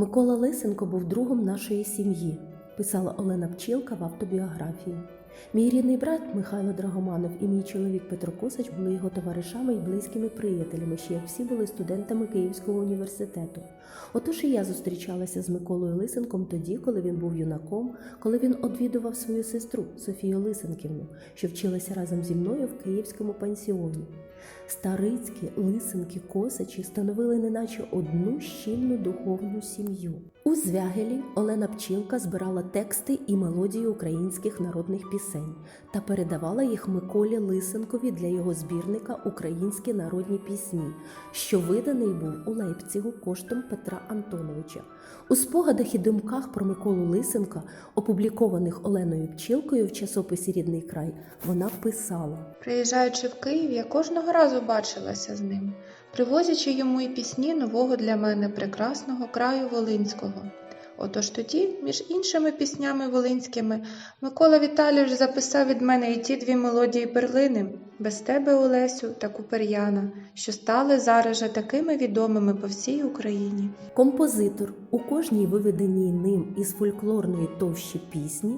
Микола Лисенко був другом нашої сім'ї, писала Олена Пчілка в автобіографії. Мій рідний брат Михайло Драгоманов і мій чоловік Петро Косач були його товаришами і близькими приятелями, ще як всі були студентами Київського університету. Отож і я зустрічалася з Миколою Лисенком тоді, коли він був юнаком, коли він одвідував свою сестру Софію Лисенківну, що вчилася разом зі мною в київському пансіоні. Старицькі, лисенки, косачі становили неначе одну щільну духовну сім'ю. У Звягелі Олена Пчілка збирала тексти і мелодії українських народних пісень та передавала їх Миколі Лисенкові для його збірника Українські народні пісні, що виданий був у Лейпцигу коштом Петра Антоновича. У спогадах і думках про Миколу Лисенка, опублікованих Оленою Пчілкою в часописі Рідний край, вона писала. Приїжджаючи в Київ, я кожного разу бачилася з ним, привозячи йому і пісні нового для мене прекрасного краю Волинського. Отож тоді, між іншими піснями волинськими, Микола Віталійович записав від мене і ті дві мелодії перлини без тебе, Олесю, та Купер'яна, що стали зараз же такими відомими по всій Україні. Композитор у кожній виведеній ним із фольклорної товщі пісні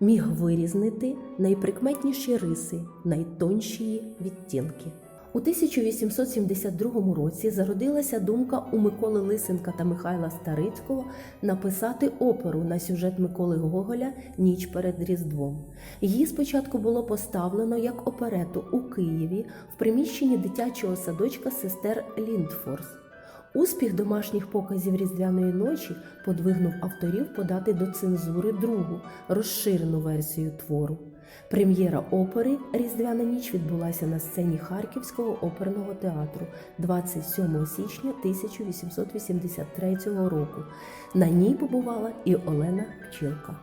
міг вирізнити найприкметніші риси, найтонші відтінки. У 1872 році зародилася думка у Миколи Лисенка та Михайла Старицького написати оперу на сюжет Миколи Гоголя Ніч перед Різдвом. Її спочатку було поставлено як оперету у Києві в приміщенні дитячого садочка сестер Ліндфорс. Успіх домашніх показів Різдвяної ночі подвигнув авторів подати до цензури другу розширену версію твору. Прем'єра опери Різдвяна ніч відбулася на сцені Харківського оперного театру 27 січня 1883 року. На ній побувала і Олена Пчілка.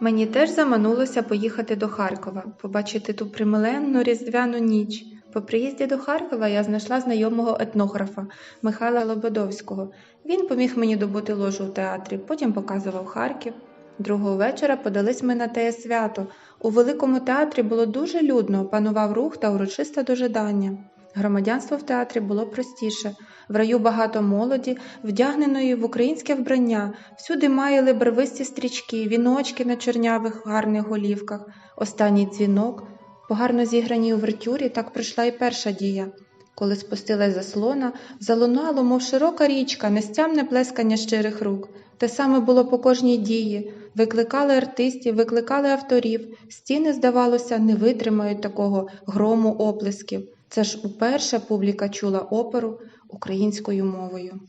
Мені теж заманулося поїхати до Харкова, побачити ту примиленну різдвяну ніч. По приїзді до Харкова я знайшла знайомого етнографа Михайла Лободовського. Він поміг мені добути ложу у театрі, потім показував Харків. Другого вечора подались ми на теє свято. У великому театрі було дуже людно, панував рух та урочисте дожидання. Громадянство в театрі було простіше. В раю багато молоді, вдягненої в українське вбрання, всюди маяли барвисті стрічки, віночки на чорнявих гарних голівках, останній дзвінок. По гарно зіграній увертюрі так прийшла і перша дія. Коли спустилась заслона, залунало, мов широка річка, нестямне плескання щирих рук. Те саме було по кожній дії. Викликали артистів, викликали авторів. Стіни, здавалося, не витримають такого грому оплесків. Це ж уперше публіка чула оперу українською мовою.